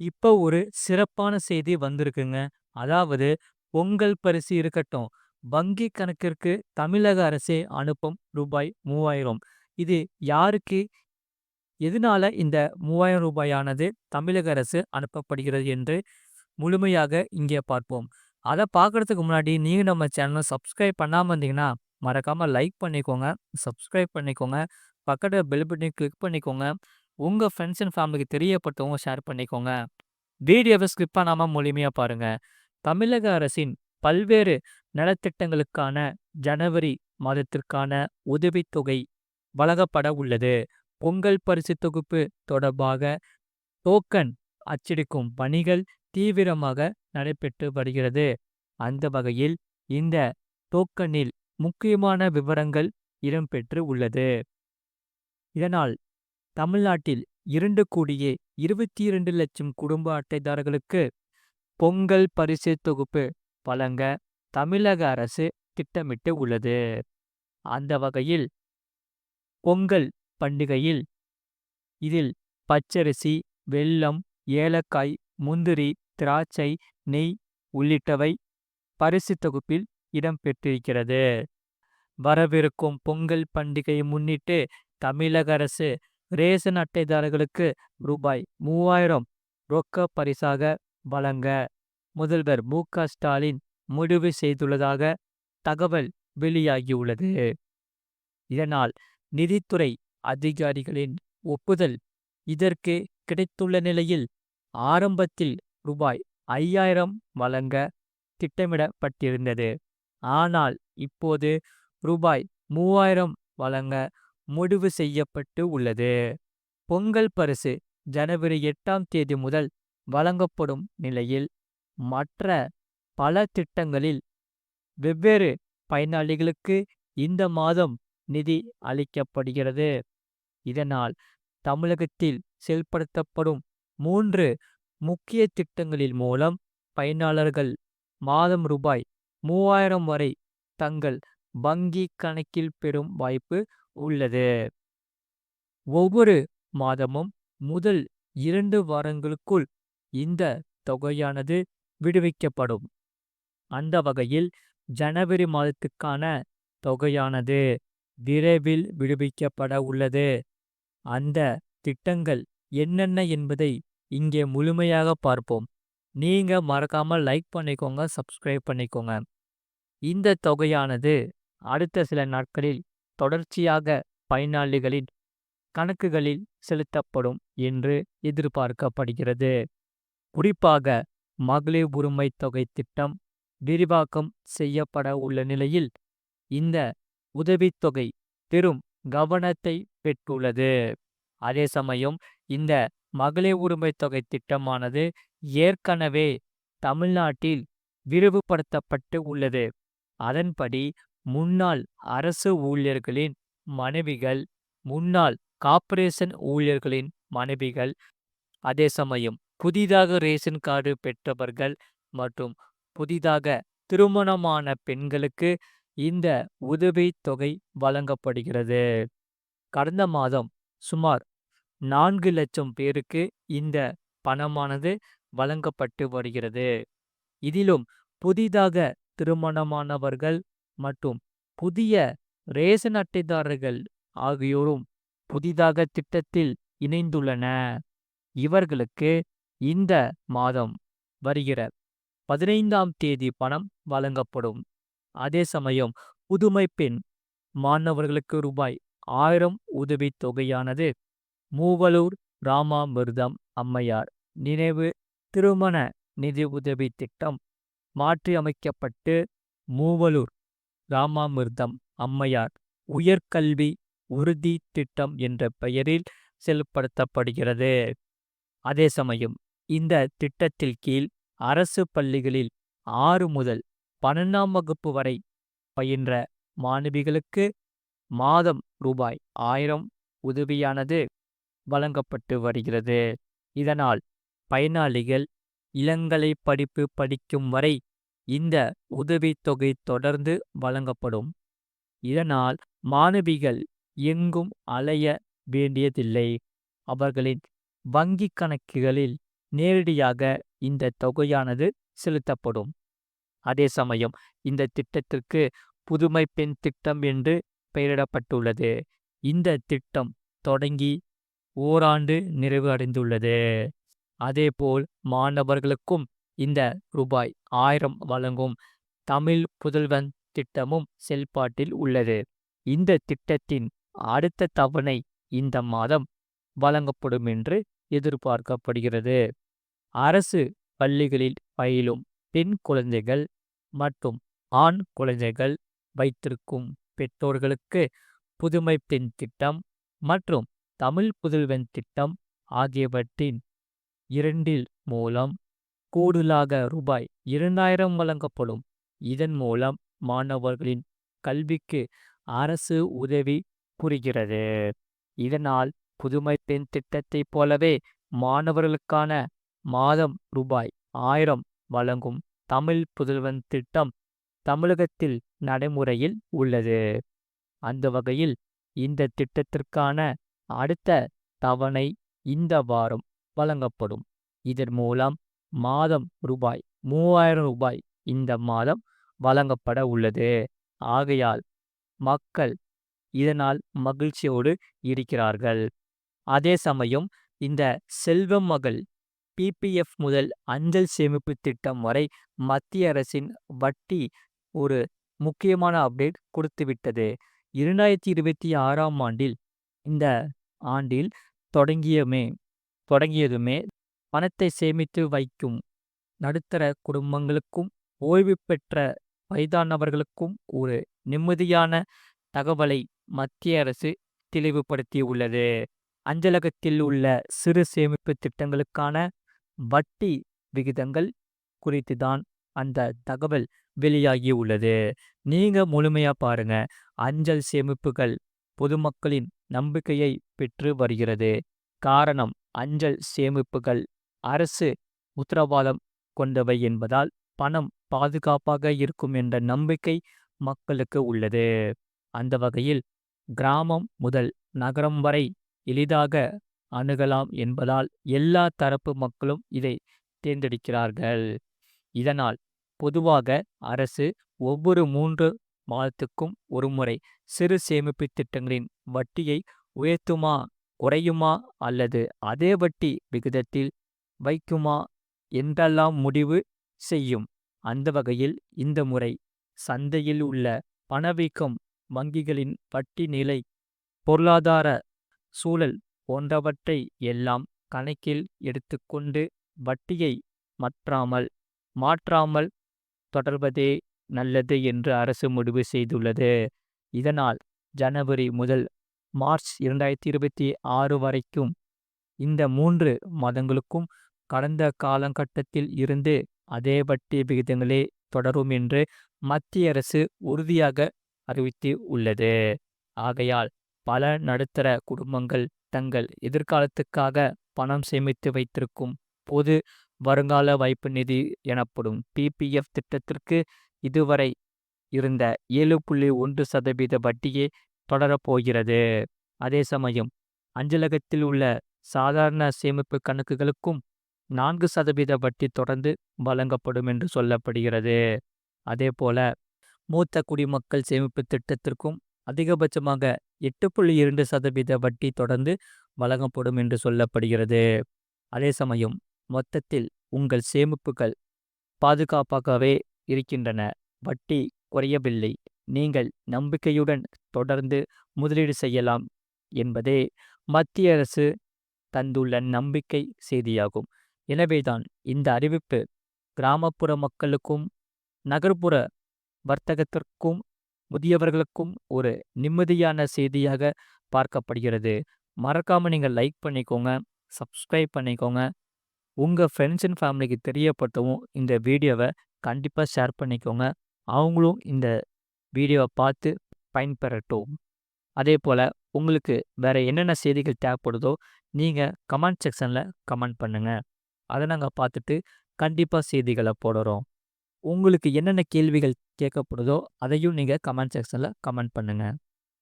இப்ப ஒரு சிறப்பான செய்தி வந்திருக்குங்க. அதாவது பொங்கல் பரிசு இருக்கட்டும். வங்கி கணக்கிற்கு தமிழக அரசே அனுப்பும் ரூபாய் 3000 இது யாருக்கு? எதனால இந்த மூவாயிரம் ரூபாயானது தமிழக அரசு அனுப்பப்படுகிறது என்று முழுமையாக இங்கே பார்ப்போம். அதை பார்க்கறதுக்கு முன்னாடி நீங்க நம்ம சேனலை சப்ஸ்கிரைப் பண்ணாமல் இருந்தீங்கன்னா, மறக்காம லைக் பண்ணிக்கோங்க, சப்ஸ்கிரைப் பண்ணிக்கோங்க. பக்கத்தில் பெல் பட்டனையும் கிளிக் பண்ணிக்கோங்க. உங்க ஃப்ரெண்ட்ஸ் அண்ட் ஃபேமிலிக்கு தெரியப்பட்டவங்க ஷேர் பண்ணிக்கோங்க. வீடியோவை ஸ்கிப் நாம முழுமையாக பாருங்க. தமிழக அரசின் பல்வேறு நலத்திட்டங்களுக்கான ஜனவரி மாதத்திற்கான உதவித்தொகை வழங்கப்பட உள்ளது. பொங்கல் பரிசு தொகுப்பு தொடர்பாக டோக்கன் அச்சடிக்கும் பணிகள் தீவிரமாக நடைபெற்று வருகிறது. அந்த வகையில் இந்த டோக்கனில் முக்கியமான விவரங்கள் இடம்பெற்று உள்ளது. இதனால் தமிழ்நாட்டில் இரண்டு கோடியே இருபத்தி இரண்டு லட்சம் குடும்ப அட்டைதாரர்களுக்கு பொங்கல் பரிசு தொகுப்பு வழங்க தமிழக அரசு திட்டமிட்டு உள்ளது. அந்த வகையில் பொங்கல் பண்டிகையில் இதில் பச்சரிசி, வெல்லம், ஏலக்காய், முந்திரி, திராட்சை, நெய் உள்ளிட்டவை பரிசு தொகுப்பில் இடம்பெற்றிருக்கிறது. வரவிருக்கும் பொங்கல் பண்டிகையை முன்னிட்டு தமிழக அரசு ரேஷன் அட்டைதாரர்களுக்கு ரூபாய் 3000 ரொக்க பரிசாக வழங்க முதல்வர் மு. க. ஸ்டாலின் முடிவு செய்துள்ளதாக தகவல் வெளியாகியுள்ளது. இதனால் நிதித்துறை அதிகாரிகளின் ஒப்புதல் இதற்கு கிடைத்துள்ள நிலையில் ஆரம்பத்தில் ரூபாய் 5000 வழங்க திட்டமிடப்பட்டிருந்தது. ஆனால் இப்போது ரூபாய் 3000 வழங்க முடிவு செய்யப்பட்டு உள்ளது. பொங்கல் பரிசு ஜனவரி எட்டாம் தேதி முதல் வழங்கப்படும் நிலையில் மற்ற பல திட்டங்களில் வெவ்வேறு பயனாளிகளுக்கு இந்த மாதம் நிதி அளிக்கப்படுகிறது. இதனால் தமிழகத்தில் செயல்படுத்தப்படும் மூன்று முக்கிய திட்டங்களின் மூலம் பயனாளர்கள் மாதம் ரூபாய் 3000 வரை தங்கள் வங்கி கணக்கில் பெறும் வாய்ப்பு உள்ளது. ஒவ்வொரு மாதமும் முதல் இரண்டு வாரங்களுக்குள் இந்த தொகையானது விடுவிக்கப்படும். அந்த வகையில் ஜனவரி மாதத்துக்கான தொகையானது விரைவில் விடுவிக்கப்பட உள்ளது. அந்த திட்டங்கள் என்னென்ன என்பதை இங்கே முழுமையாக பார்ப்போம். நீங்க மறக்காம லைக் பண்ணிக்கோங்க, சப்ஸ்கிரைப் பண்ணிக்கோங்க. இந்த தொகையானது அடுத்த சில நாட்களில் தொடர்ச்சியாக பயனாளிகளின் கணக்குகளில் செலுத்தப்படும் என்று எதிர்பார்க்கப்படுகிறது. குறிப்பாக மகளிர் உரிமை தொகை திட்டம் விரிவாக்கம் செய்யப்பட உள்ள நிலையில் இந்த உதவித்தொகை பெரும் கவனத்தை பெற்றுள்ளது. அதே சமயம் இந்த மகளிர் உரிமை தொகை திட்டமானது ஏற்கனவே தமிழ்நாட்டில் விரிவுபடுத்தப்பட்டு உள்ளது. அதன்படி முன்னாள் அரசு ஊழியர்களின் மனைவிகள், முன்னாள் கார்ப்பரேஷன் ஊழியர்களின் மனைவிகள், அதே சமயம் புதிதாக ரேஷன் கார்டு பெற்றவர்கள் மற்றும் புதிதாக திருமணமான பெண்களுக்கு இந்த உதவித் தொகை வழங்கப்படுகிறது. கடந்த மாதம் சுமார் நான்கு லட்சம் பேருக்கு இந்த பணமானது வழங்கப்பட்டு வருகிறது. இதிலும் புதிதாக திருமணமானவர்கள் மற்றும் புதிய ரேஷன் அட்டைதாரர்கள் ஆகியோரும் புதிதாக திட்டத்தில் இணைந்துள்ளன. இவர்களுக்கு இந்த மாதம் வருகிற பதினைந்தாம் தேதி பணம் வழங்கப்படும். அதே சமயம் புதுமை பெண் மாணவர்களுக்கு ரூபாய் ஆயிரம் உதவித் தொகையானது மூவலூர் ராமாமிர்தம் அம்மையார் நினைவு திருமண நிதி உதவி திட்டம் மாற்றியமைக்கப்பட்டு மூவலூர் ராமாமிர்தம் அம்மையார் உயர்கல்வி உறுதி திட்டம் என்ற பெயரில் செயல்படுத்தப்படுகிறது. அதே சமயம் இந்த திட்டத்தில் கீழ் அரசு பள்ளிகளில் ஆறு முதல் பன்னெண்டாம் வகுப்பு வரை பயின்ற மாணவிகளுக்கு மாதம் ரூபாய் ஆயிரம் உதவியானது வழங்கப்பட்டு வருகிறது. இதனால் பயனாளிகள் இளங்கலை படிப்பு படிக்கும் வரை இந்த உதவித்தொகை தொடர்ந்து வழங்கப்படும். இதனால் மாணவிகள் எங்கும் அலைய வேண்டியதில்லை. அவர்களின் வங்கிக் கணக்குகளில் நேரடியாக இந்த தொகையானது செலுத்தப்படும். அதே சமயம் இந்த திட்டத்திற்கு புதுமை பெண் திட்டம் என்று பெயரிடப்பட்டுள்ளது. இந்த திட்டம் தொடங்கி ஓராண்டு நிறைவு அடைந்துள்ளது. அதேபோல் மாணவர்களுக்கும் இந்த ரூபாய் ஆயிரம் வழங்கும் தமிழ் புதல்வன் திட்டமும் செயல்பாட்டில் உள்ளது. இந்த திட்டத்தின் அடுத்த தவணை இந்த மாதம் வழங்கப்படும் என்று எதிர்பார்க்கப்படுகிறது. அரசு பள்ளிகளில் பயிலும் பெண் குழந்தைகள் மற்றும் ஆண் குழந்தைகள் வைத்திருக்கும் பெற்றோர்களுக்கு புதுமை பெண் திட்டம் மற்றும் தமிழ் புதல்வன் திட்டம் ஆகியவற்றின் இரண்டில் மூலம் கூடுதலாக ரூபாய் இரண்டாயிரம் வழங்கப்படும். இதன் மூலம் மாணவர்களின் கல்விக்கு அரசு உதவி புரிகிறது. இதனால் புதுமை பெண் திட்டத்தைப் போலவே மாணவர்களுக்கான மாதம் ரூபாய் ஆயிரம் வழங்கும் தமிழ் புதல்வன் திட்டம் தமிழகத்தில் நடைமுறையில் உள்ளது. அந்த வகையில் இந்த திட்டத்திற்கான அடுத்த தவணை இந்த வாரம் வழங்கப்படும். இதன் மூலம் மாதம் ரூபாய் மூவாயிரம் ரூபாய் இந்த மாதம் வழங்கப்பட உள்ளது. ஆகையால் மக்கள் இதனால் மகிழ்ச்சியோடு இருக்கிறார்கள். அதே சமயம் இந்த செல்வம் மகள் பிபிஎஃப் முதல் அஞ்சல் சேமிப்பு திட்டம் வரை மத்திய அரசின் வட்டி ஒரு முக்கியமான அப்டேட் கொடுத்துவிட்டது. இரண்டாயிரத்தி இருபத்தி ஆறாம் ஆண்டில் இந்த ஆண்டில் தொடங்கியமே தொடங்கியதுமே பணத்தை சேமித்து வைக்கும் நடுத்தர குடும்பங்களுக்கும் ஓய்வு பெற்ற வயதானவர்களுக்கும் ஒரு நிம்மதியான தகவலை மத்திய அரசு தெளிவுபடுத்தியுள்ளது. அஞ்சலகத்தில் உள்ள சிறு சேமிப்பு திட்டங்களுக்கான வட்டி விகிதங்கள் குறித்து தான் அந்த தகவல் வெளியாகி உள்ளது நீங்க முழுமையா பாருங்க. அஞ்சல் சேமிப்புகள் பொதுமக்களின் நம்பிக்கையை பெற்று வருகிறது. காரணம் அஞ்சல் சேமிப்புகள் அரசு உத்தரவாதம் கொண்டவை என்பதால் பணம் பாதுகாப்பாக இருக்கும் என்ற நம்பிக்கை மக்களுக்கு உள்ளது. அந்த வகையில் கிராமம் முதல் நகரம் வரை எளிதாக அணுகலாம் என்பதால் எல்லா தரப்பு மக்களும் இதை தேர்ந்தெடுக்கிறார்கள். இதனால் பொதுவாக அரசு ஒவ்வொரு மூன்று மாதத்துக்கும் ஒருமுறை சிறு சேமிப்பு திட்டங்களின் வட்டியை உயர்த்துமா குறையுமா அல்லது அதே வட்டி விகிதத்தில் வைக்குமா என்றெல்லாம் முடிவு செய்யும். அந்த வகையில் இந்த முறை சந்தையில் உள்ள பணவீக்கம் வங்கிகளின் வட்டி நிலை பொருளாதார சூழல் போன்றவற்றை எல்லாம் கணக்கில் எடுத்துக்கொண்டு வட்டியை மாற்றாமல் மாற்றாமல் தொடர்வதே நல்லது என்று அரசு முடிவு செய்துள்ளது. இதனால் ஜனவரி முதல் மார்ச் இரண்டாயிரத்தி இருபத்தி ஆறு வரைக்கும் இந்த மூன்று மாதங்களுக்கும் கடந்த காலகட்டத்தில் இருந்து அதே வட்டி விகிதங்களே தொடரும் என்று மத்திய அரசு உறுதியாக அறிவித்து உள்ளது. ஆகையால் பல நடுத்தர குடும்பங்கள் தங்கள் எதிர்காலத்துக்காக பணம் சேமித்து வைத்திருக்கும் பொது வருங்கால வைப்பு நிதி எனப்படும் பிபிஎஃப் திட்டத்திற்கு இதுவரை இருந்த ஏழு புள்ளி ஒன்று சதவீத வட்டியே தொடரப்போகிறது. அதே சமயம் அஞ்சலகத்தில் உள்ள சாதாரண சேமிப்பு கணக்குகளுக்கும் நான்கு சதவீத வட்டி தொடர்ந்து வழங்கப்படும் என்று சொல்லப்படுகிறது. அதேபோல மூத்த குடிமக்கள் சேமிப்பு திட்டத்திற்கும் அதிகபட்சமாக எட்டு புள்ளி இரண்டு சதவீத வட்டி தொடர்ந்து வழங்கப்படும் என்று சொல்லப்படுகிறது. அதே சமயம் மொத்தத்தில் உங்கள் சேமிப்புகள் பாதுகாப்பாகவே இருக்கின்றன. வட்டி குறையவில்லை. நீங்கள் நம்பிக்கையுடன் தொடர்ந்து முதலீடு செய்யலாம் என்பதே மத்திய அரசு தந்துள்ள நம்பிக்கை செய்தியாகும். எனவேதான் இந்த அறிவிப்பு கிராமப்புற மக்களுக்கும் நகர்ப்புற வர்த்தகத்திற்கும் முதியவர்களுக்கும் ஒரு நிம்மதியான செய்தியாக பார்க்கப்படுகிறது. மறக்காம நீங்க லைக் பண்ணிக்கோங்க. சப்ஸ்கிரைப் பண்ணிக்கோங்க. உங்க ஃப்ரெண்ட்ஸ் அண்ட் ஃபேமிலிக்கு தெரியப்படுத்தவும் இந்த வீடியோவ கண்டிப்பா ஷேர் பண்ணிக்கோங்க. அவங்களும் இந்த வீடியோவ பார்த்து பயன்பெறட்டும். அதேபோல உங்களுக்கு வேற என்னென்ன செய்திகள் தேவைப்படுதோ நீங்க கமெண்ட் செக்ஷன்ல கமெண்ட் பண்ணுங்க. அத நாங்க பார்த்துட்டு கண்டிப்பா செய்திகள போடுறோம். உங்களுக்கு என்னென்ன கேள்விகள் கேட்கப்படுதோ அதையும் நீங்க கமெண்ட் செக்ஷன்ல கமெண்ட் பண்ணுங்க.